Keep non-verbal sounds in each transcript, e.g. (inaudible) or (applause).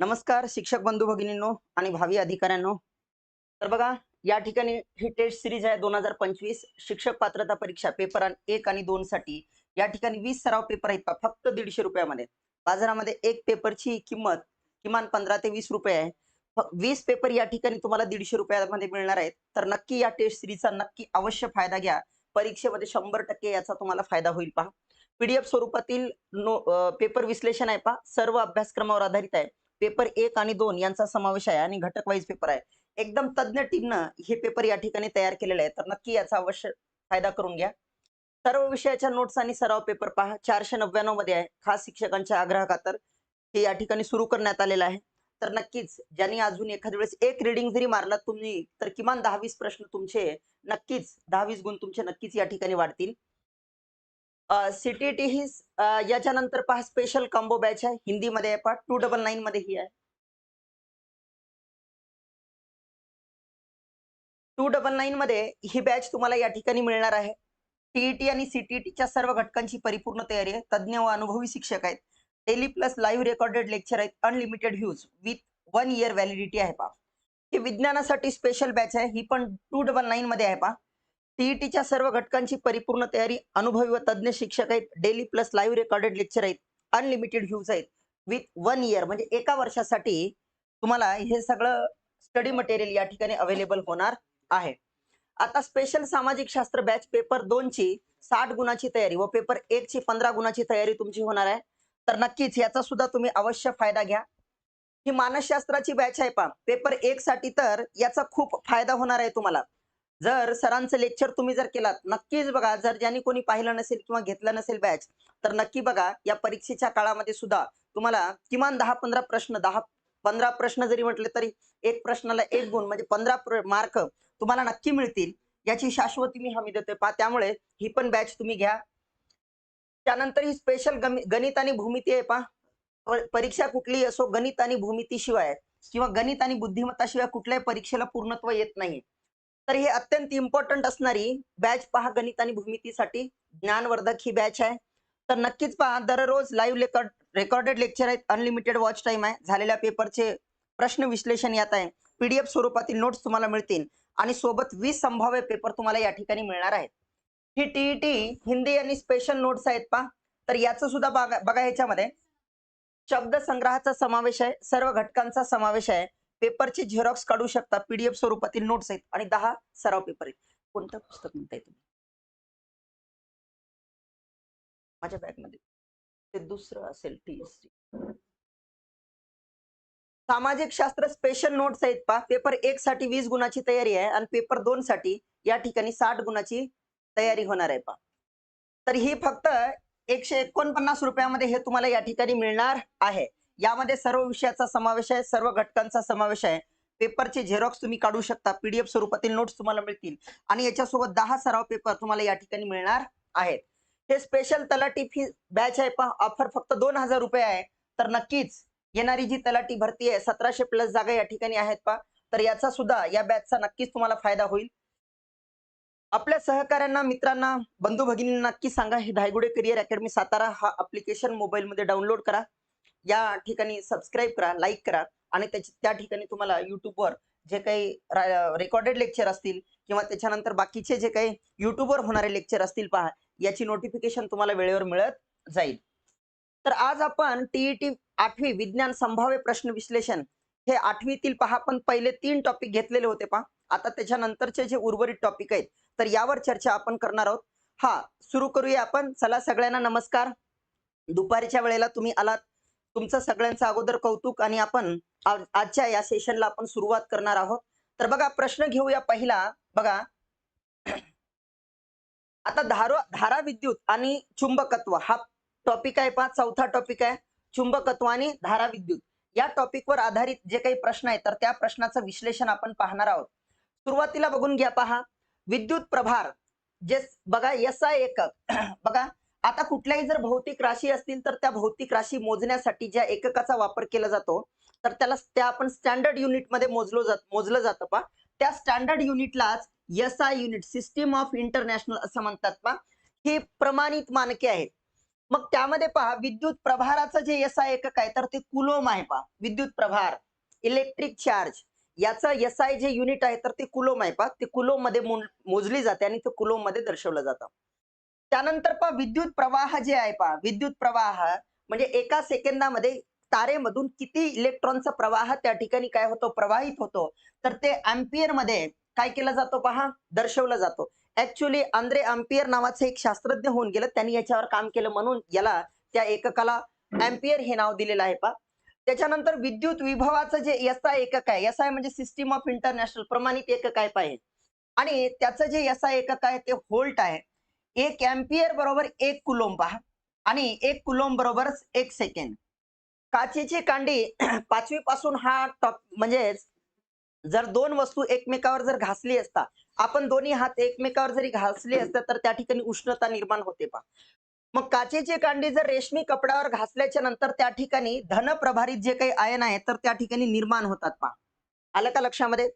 नमस्कार शिक्षक बंधू भगिनींनो आणि भावी अधिकाऱ्यांनो. तर बघा या ठिकाणी ही टेस्ट सिरीज आहे दोन हजार पंचवीस. शिक्षक पात्रता परीक्षा पेपर एक आणि दोन साठी या ठिकाणी वीस सराव पेपर आहेत. फक्त दीडशे रुपयामध्ये. बाजारामध्ये एक पेपरची किंमत किमान पंधरा ते वीस रुपये आहे. वीस पेपर या ठिकाणी तुम्हाला दीडशे रुपयामध्ये मिळणार आहेत. तर नक्की या टेस्ट सिरीजचा नक्की अवश्य फायदा घ्या. परीक्षेमध्ये शंभर टक्के याचा तुम्हाला फायदा होईल पहा. पीडीएफ स्वरूपातील नो पेपर विश्लेषण आहे पहा. सर्व अभ्यासक्रमावर आधारित आहे. पेपर एक आणि दोन यांचा समावेश आहे आणि घटक वाईज पेपर आहे. एकदम तज्ज्ञ टीमनं हे पेपर या ठिकाणी तयार केलेले आहे तर नक्की याचा अवश्य फायदा करून घ्या. सर्व विषयाच्या नोट्स आणि सराव पेपर पहा. चारशे नव्याण्णवमध्ये आहे. खास शिक्षकांच्या आग्रहाखातर हे या ठिकाणी सुरू करण्यात आलेलं आहे. तर नक्कीच ज्यांनी अजून एखाद्या वेळेस एक रिडिंग जरी मारला तुम्ही तर किमान दहावीस प्रश्न तुमचे नक्कीच दहावीस गुण तुमचे नक्कीच या ठिकाणी वाढतील. सीटीटी ही याच्यानंतर पहा स्पेशल कॉम्बो बॅच आहे. हिंदीमध्ये आहे पहा टू डबल नाईन मध्ये ही आहे. टू डबल नाईन मध्ये ही बॅच तुम्हाला या ठिकाणी मिळणार आहे. टीईटी आणि सीटीईटीच्या सर्व घटकांची परिपूर्ण तयारी आहे. तज्ज्ञ व अनुभवी शिक्षक आहेत. Daily plus live recorded lecture आहेत. Unlimited views with one year validity आहे पहा. ही विज्ञानासाठी स्पेशल बॅच आहे. ही पण टू डबल नाईन मध्ये आहे पहा. टीईटीच्या सर्व घटकांची परिपूर्ण तयारी अनुभवी व तज्ज्ञ शिक्षक आहेत. Daily plus live recorded lecture आहेत. अनलिमिटेड व्ह्यूज आहेत. विथ वन इयर म्हणजे एका वर्षासाठी तुम्हाला हे सगळं स्टडी मटेरियल या ठिकाणी अवेलेबल होणार आहे. आता स्पेशल सामाजिक शास्त्र बॅच पेपर दोन ची साठ गुणाची तयारी व पेपर एक ची पंधरा गुणाची तयारी तुमची होणार आहे. तर नक्कीच याचा सुद्धा तुम्ही अवश्य फायदा घ्या. ही मानसशास्त्राची बॅच आहे पा पेपर एक साठी तर याचा खूप फायदा होणार आहे तुम्हाला. जर सरांचं लेक्चर तुम्ही जर केलात नक्कीच बघा जर ज्यांनी कोणी पाहिलं नसेल किंवा घेतलं नसेल बॅच तर नक्की बघा या परीक्षेच्या काळामध्ये सुद्धा तुम्हाला किमान दहा पंधरा प्रश्न दहा पंधरा प्रश्न जरी म्हटले तरी एक प्रश्नाला एक गुण म्हणजे पंधरा मार्क तुम्हाला नक्की मिळतील. याची शाश्वती मी हमी देतोय. पा त्यामुळे ही पण बॅच तुम्ही घ्या. त्यानंतर ही स्पेशल गणित आणि भूमिती आहे पा परीक्षा कुठली असो गणित आणि भूमितीशिवाय किंवा गणित आणि बुद्धिमत्ताशिवाय कुठल्याही परीक्षेला पूर्णत्व येत नाही. तर हे अत्यंत इम्पॉर्टंट असणारी बॅच पहा गणित आणि भूमितीसाठी. ज्ञानवर्धक ही बॅच आहे. तर नक्कीच पहा दररोज लाईव्ह रेकॉर्ड रेकॉर्डेड लेक्चर आहेत. अनलिमिटेड वॉच टाइम आहे. झालेल्या पेपरचे प्रश्न विश्लेषण यात आहे. पीडीएफ स्वरूपातील नोट्स तुम्हाला मिळतील. आणि सोबत वीस संभाव्य पेपर तुम्हाला या ठिकाणी मिळणार आहेत. ही टीईटी हिंदी आणि स्पेशल नोट्स आहेत पहा. तर याचं सुद्धा बघा बघा ह्याच्यामध्ये. शब्द संग्रहाचा समावेश आहे. सर्व घटकांचा समावेश आहे. पेपरचे झेरॉक्स काढू शकता पीडीएफ स्वरूपातील नोट्स आहेत आणि दहा सराव पेपर आहेत. कोणतं पुस्तक म्हणताय तुम्ही? माझ्या बॅगमध्ये. ते दुसरं असेल टीएससी सामाजिक शास्त्र स्पेशल नोट्स आहेत पा पेपर एक साठी वीस गुणाची तयारी आहे आणि पेपर दोन साठी या ठिकाणी साठ गुणाची तयारी होणार आहे पा तर ही फक्त एकशे एकोणपन्नास रुपयामध्ये हे तुम्हाला या ठिकाणी मिळणार आहे. यामध्ये सर्व विषयाचा समावेश आहे सर्व घटकांचा समावेश आहे. पेपरचे झेरॉक्स तुम्ही काढू शकता पीडीएफ स्वरूपातील नोट्स तुम्हाला मिळतील. आणि याच्यासोबत दहा सराव पेपर तुम्हाला या ठिकाणी मिळणार आहेत. हे स्पेशल तलाठी फी बॅच आहे पहा ऑफर फक्त दोन हजार रुपये आहे. तर नक्कीच येणारी जी तलाठी भरती आहे सतराशे प्लस जागा या ठिकाणी आहेत पहा. तर याचा सुद्धा या बॅचचा नक्कीच तुम्हाला फायदा होईल. आपल्या सहकाऱ्यांना मित्रांना बंधू भगिनींना नक्की सांगा हे धायगुडे करिअर अकॅडमी सातारा हा अप्लिकेशन मोबाईलमध्ये डाउनलोड करा. या ठिकाणी सबस्क्राईब करा लाईक करा आणि त्याची त्या ठिकाणी तुम्हाला युट्यूबवर जे काही रेकॉर्डेड लेक्चर असतील किंवा त्याच्यानंतर बाकीचे जे काही युट्यूबवर होणारे लेक्चर असतील पहा याची नोटिफिकेशन तुम्हाला वेळेवर मिळत जाईल. तर आज आपण टीईटी आठवी विज्ञान संभाव्य प्रश्न विश्लेषण हे आठवीतील पहा पण पहिले तीन टॉपिक घेतलेले होते पहा. आता त्याच्यानंतरचे जे उर्वरित टॉपिक आहेत तर यावर चर्चा आपण करणार आहोत. हा सुरू करूया आपण. चला सगळ्यांना नमस्कार. दुपारच्या वेळेला तुम्ही आलात. तुमचं सगळ्यांचं अगोदर कौतुक आणि आपण आजच्या या सेशनला आपण सुरुवात करणार आहोत. तर बघा प्रश्न घेऊया पहिला. बघा. (clears throat) आता धारो धारा विद्युत आणि चुंबकत्व हा टॉपिक आहे पहा चौथा टॉपिक आहे. चुंबकत्व आणि धारा विद्युत. या टॉपिकवर आधारित जे काही प्रश्न आहेत तर त्या प्रश्नाचं विश्लेषण आपण पाहणार आहोत. सुरुवातीला बघून घ्या पहा. विद्युत प्रभार जे बघा एस आय एकक. (clears throat) बघा. आता कुठल्याही जर भौतिक राशी असतील तर त्या भौतिक राशी मोजण्यासाठी ज्या एककाचा वापर केला जातो तर त्याला त्या आपण स्टँडर्ड युनिटमध्ये मोजलो जात मोजलं जातं पा त्या standard युनिटलाच S I unit system of international असं म्हणतात पा हे प्रमाणित मानके आहेत. मग त्यामध्ये पहा विद्युत प्रभाराचं जे एस आय एकक आहे तर ते कुलोम आहे पहा विद्युत प्रभार इलेक्ट्रिक चार्ज याचं एस आय जे युनिट आहे तर ते कुलोम आहे पहा ते कुलोममध्ये मोजली जाते आणि ते कुलोममध्ये दर्शवलं जातं. त्यानंतर पहा विद्युत प्रवाह जे आहे पहा विद्युत प्रवाह म्हणजे एका सेकंदामध्ये तारेमधून किती इलेक्ट्रॉनचा प्रवाह त्या ठिकाणी काय होतो प्रवाहित होतो. तर ते अँपियरमध्ये काय केलं जातो पहा दर्शवलं जातो. ऍक्च्युली आंद्रे अँपियर नावाचे एक शास्त्रज्ञ होऊन गेलं त्यांनी याच्यावर काम केलं म्हणून याला त्या एककाला अँपियर हे नाव दिलेलं आहे पहा. त्याच्यानंतर विद्युत विभवाचं जे एस आय एकक आहे एस आय म्हणजे सिस्टीम ऑफ इंटरनॅशनल प्रमाणित एकक आहे पाहिजे आणि त्याचं जे एस आय एकक आहे ते होल्ट आहे. एक एम्पियर बरोबर एक कुलोम पहा आणि एक कुलोम बरोबर एक सेकंड काचेची कांडी (clears throat) पाचवी पासून हा टॉप म्हणजे जर दोन वस्तू एकमेकावर जर घासली असता आपण दोन्ही हात एकमेकावर जरी घासले असता तर त्या ठिकाणी उष्णता निर्माण होते पा मग काचेची कांडी जर रेशमी कपड्यावर घासल्याच्या नंतर त्या ठिकाणी धन प्रभारित जे काही आयन आहे तर त्या ठिकाणी निर्माण होतात पा आलं का लक्षामध्ये?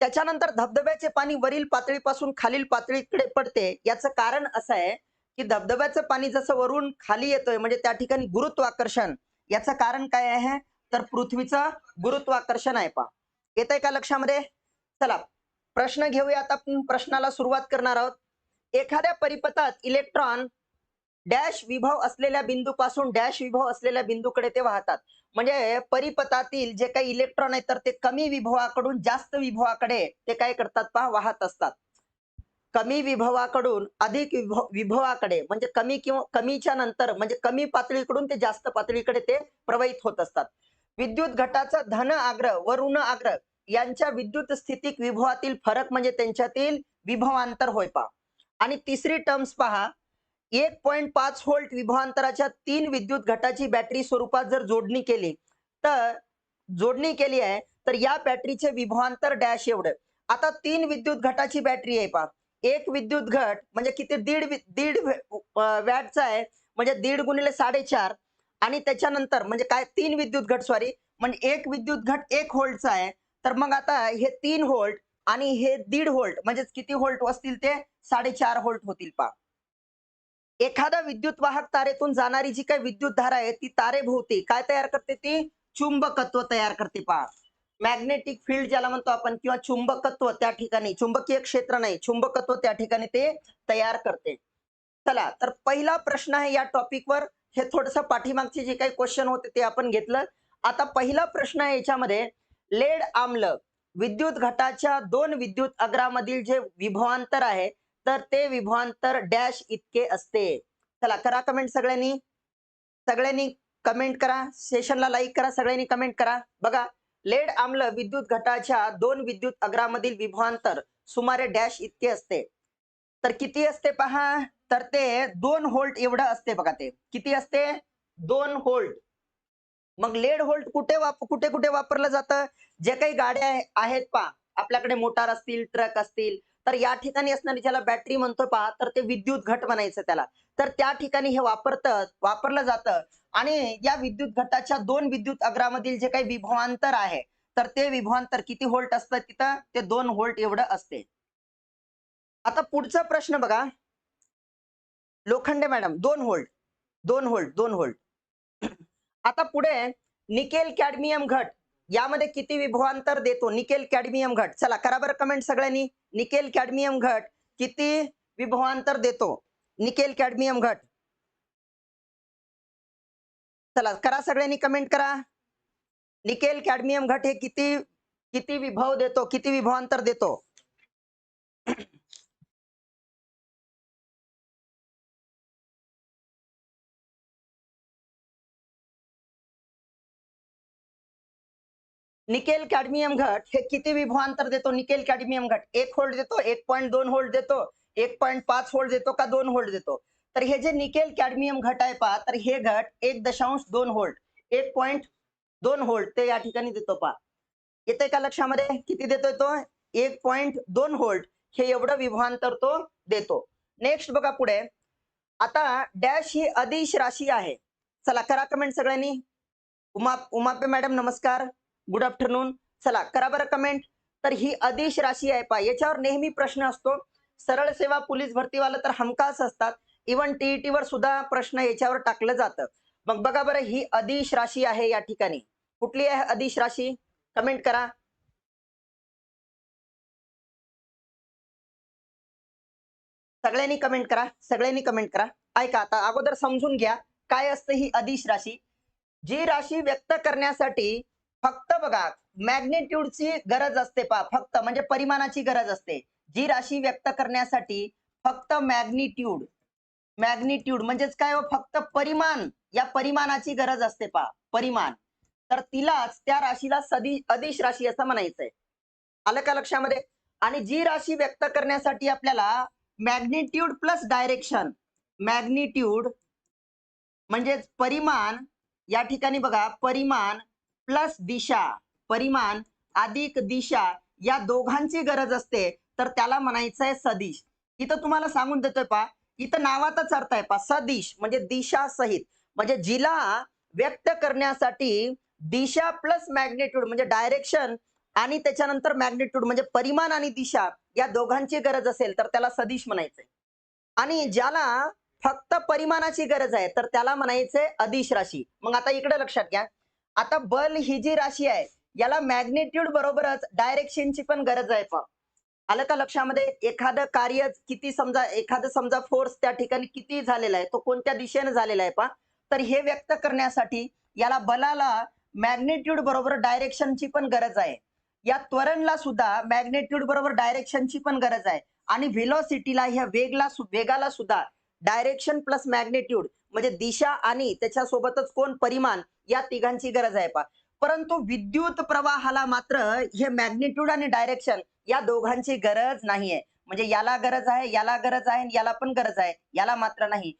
त्याच्यानंतर धबधब्याचे पाणी वरील पातळीपासून खालील पातळीकडे पडते. याचं कारण असं आहे की धबधब्याचं पाणी जसं वरून खाली येतोय म्हणजे त्या ठिकाणी गुरुत्वाकर्षण याचं कारण काय आहे? तर पृथ्वीचं गुरुत्वाकर्षण आहे पा येत आहे का लक्षामध्ये? चला प्रश्न घेऊया आता आपण. प्रश्नाला सुरुवात करणार आहोत. एखाद्या परिपथात इलेक्ट्रॉन डॅश विभव असलेल्या बिंदूपासून डॅश विभव असलेल्या बिंदूकडे ते वाहतात. म्हणजे परिपथातील जे काही इलेक्ट्रॉन आहेत तर ते कमी विभवाकडून जास्त विभवाकडे ते काय करतात पहा वाहत असतात. कमी विभवाकडून अधिक विभव विभवाकडे म्हणजे कमी किंवा कमीच्या नंतर म्हणजे कमी पातळीकडून ते जास्त पातळीकडे ते प्रवाहित होत असतात. विद्युत घटाचा धन आग्रह व ऋण आग्रह यांच्या विद्युत स्थितिक विभवातील फरक म्हणजे त्यांच्यातील विभवांतर होय पहा. आणि तिसरी टर्म्स पहा एक पॉईंट पाच व्होल्ट विभवांतराच्या तीन विद्युत घटाची बॅटरी स्वरूपात जर जोडणी केली तर जोडणी केली आहे तर या बॅटरीचे विभवांतर डॅश एवढं. आता तीन विद्युत घटाची बॅटरी आहे पा एक विद्युत घट म्हणजे किती? दीड वि- दीड वॅटचा आहे म्हणजे दीड गुणिले साडेचार. आणि त्याच्यानंतर म्हणजे काय? तीन विद्युत घट सॉरी म्हणजे एक विद्युत घट एक होल्टचा आहे. तर मग आता हे तीन होल्ट आणि हे दीड होल्ट म्हणजेच किती होल्ट असतील ते साडेचार होल्ट होतील पा एखादा विद्युत वाहक तारेतून जाणारी जी काही विद्युत धारा आहे ती तारेभोवती. काय तयार करते ती? चुंबकत्व तयार करते पहा. मॅग्नेटिक फील्ड ज्याला म्हणतो आपण किंवा चुंबकत्व त्या ठिकाणी चुंबकीय क्षेत्र नाही चुंबकत्व त्या ठिकाणी ते तयार करते. चला तर पहिला प्रश्न आहे या टॉपिकवर हे थोडस पाठीमागचे जे काही क्वेश्चन होते ते आपण घेतलं. आता पहिला प्रश्न आहे याच्यामध्ये लेड आम्ल विद्युत घटाच्या दोन विद्युत अग्रामधील जे विभवांतर आहे तर ते विभवांतर डॅश इतके असते. चला करा कमेंट सगळ्यांनी. सगळ्यांनी कमेंट करा. सेशनला लाईक करा. सगळ्यांनी कमेंट करा. बघा लेड आम्ल विद्युत घटाच्या दोन विद्युत अग्रामधील विभवांतर सुमारे डॅश इतके असते. तर किती असते पहा? तर ते दोन होल्ट एवढं असते बघा ते. किती असते? दोन होल्ट. मग लेड होल्ट कुठे वाप कुठे कुठे वापरलं जातं? जे काही गाड्या आहेत पहा. आपल्याकडे मोटार असतील ट्रक असतील तर या ठिकाणी असणारी ज्याला बॅटरी म्हणतो पहा तर ते विद्युत घट म्हणायचं त्याला. तर त्या ठिकाणी हे वापरतं वापरलं जातं. आणि या विद्युत घटाच्या दोन विद्युत अग्रामधील जे काही विभवांतर आहे तर ते विभवांतर किती होल्ट असतं तिथं? ते दोन होल्ट एवढं असते. आता पुढचा प्रश्न बघा. लोखंडे मॅडम दोन होल्ट दोन होल्ट दोन होल्ट आता पुढे निकेल कॅडमियम घट. यामध्ये किती विभवांतर देतो? निकेल कॅडमियम घट. चला करा बरं कमेंट सगळ्यांनी. निकेल कॅडमियम घट किती विभवांतर देतो? निकेल कॅडमियम घट. चला करा सगळ्यांनी कमेंट करा. निकेल कॅडमियम घट हे किती किती विभव देतो? किती विभवांतर देतो? निकेल कॅडमियम घट हे किती विभवांतर देतो? निकेल कॅडमियम घट एक होल्ड देतो एक पॉईंट दोन होल्ड देतो एक पॉईंट पाच होल्ड देतो का दोन होल्ड देतो? तर हे जे निकेल कॅडमियम घट आहे पहा तर हे घट एक दशांश दोन होल्ड एक पॉईंट दोन होल्ड ते या ठिकाणी देतो पहा. येते का लक्षामध्ये? किती देतोय तो? एक पॉईंट दोन होल्ड हे एवढं विभवांतर तो देतो. नेक्स्ट बघा पुढे. आता डॅश ही अदिश राशी आहे. चला करा कमेंट सगळ्यांनी. उमा उमापे मॅडम नमस्कार. गुड आफ्टरनून चला करा बरं कमेंट तर ही अदिश राशी आहे पा याच्यावर नेहमी प्रश्न असतो. सरळ सेवा पोलीस भरतीवाला तर हमखास असतात. इव्हन टीईटी वर सुद्धा प्रश्न याच्यावर टाकलं जातं. मग बघा बरं ही अधिश राशी आहे या ठिकाणी. कुठली आहे अधिश राशी? कमेंट करा. सगळ्यांनी कमेंट करा. सगळ्यांनी कमेंट करा. ऐका आता अगोदर समजून घ्या. काय असतं ही अधिश राशी? जी राशी व्यक्त करण्यासाठी फक्त बघा मॅग्नेट्यूडची गरज असते पा फक्त म्हणजे परिमाणाची गरज असते. जी राशी व्यक्त करण्यासाठी फक्त मॅग्निट्यूड मॅग्निट्यूड म्हणजेच काय हो? फक्त परिमाण या परिमाणाची गरज असते पा परिमाण. तर तिलाच त्या राशीला सदी अधिश राशी असं म्हणायचंय. आलं का लक्षामध्ये? आणि जी राशी व्यक्त करण्यासाठी आपल्याला मॅग्निट्यूड प्लस डायरेक्शन मॅग्निट्यूड म्हणजेच परिमाण या ठिकाणी बघा परिमाण प्लस दिशा परिमाण अधिक दिशा या दोघांची गरज असते. तर त्याला म्हणायचंय सदिश. इथं तुम्हाला सांगून देतोय पा इथं नावातच अर्थ आहे पा सदिश म्हणजे दिशा सहित. म्हणजे जिला व्यक्त करण्यासाठी दिशा प्लस मॅग्नेट्यूड म्हणजे डायरेक्शन आणि त्याच्यानंतर मॅग्नेट्यूड म्हणजे परिमाण आणि दिशा या दोघांची गरज असेल तर त्याला सदिश म्हणायचंय. आणि ज्याला फक्त परिमाणाची गरज आहे तर त्याला म्हणायचंय अधिश राशी. मग आता इकडे लक्षात घ्या. आता बल ही जी राशी आहे याला मॅग्नेट्यूड बरोबरच डायरेक्शनची पण गरज आहे पा आलं का लक्षामध्ये? एखादं कार्य किती समजा एखादं समजा फोर्स त्या ठिकाणी किती झालेला आहे तो कोणत्या दिशेने झालेला आहे पा तर हे व्यक्त करण्यासाठी याला बलाला मॅग्नेट्यूड बरोबर डायरेक्शनची पण गरज आहे. या त्वरणला सुद्धा मॅग्नेट्यूड बरोबर डायरेक्शनची पण गरज आहे. आणि व्हेलॉसिटीला ह्या वेगला वेगाला सुद्धा डायरेक्शन प्लस मॅग्नेट्यूड म्हणजे दिशा आणि त्याच्यासोबतच कोण परिमाण या तिघांची गरज आहे पा परंतु विद्युत प्रवाहाला मात्र हे मॅग्निट्यूड आणि डायरेक्शन या दोघांची गरज नाहीये. म्हणजे याला गरज आहे याला गरज आहे आणि याला पण गरज आहे. याला मात्र नाही.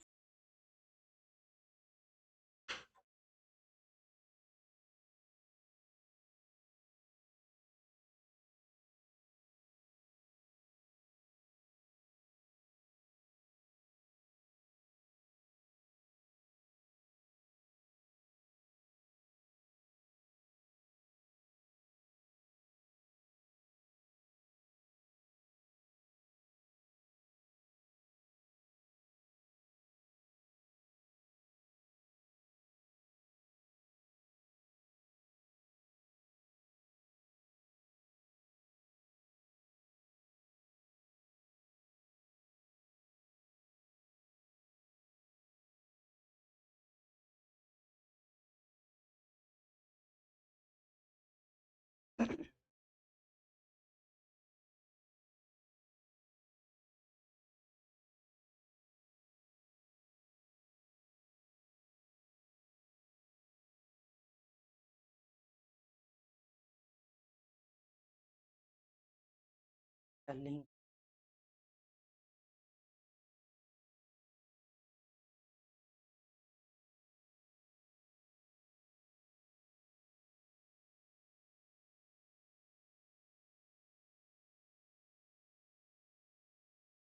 link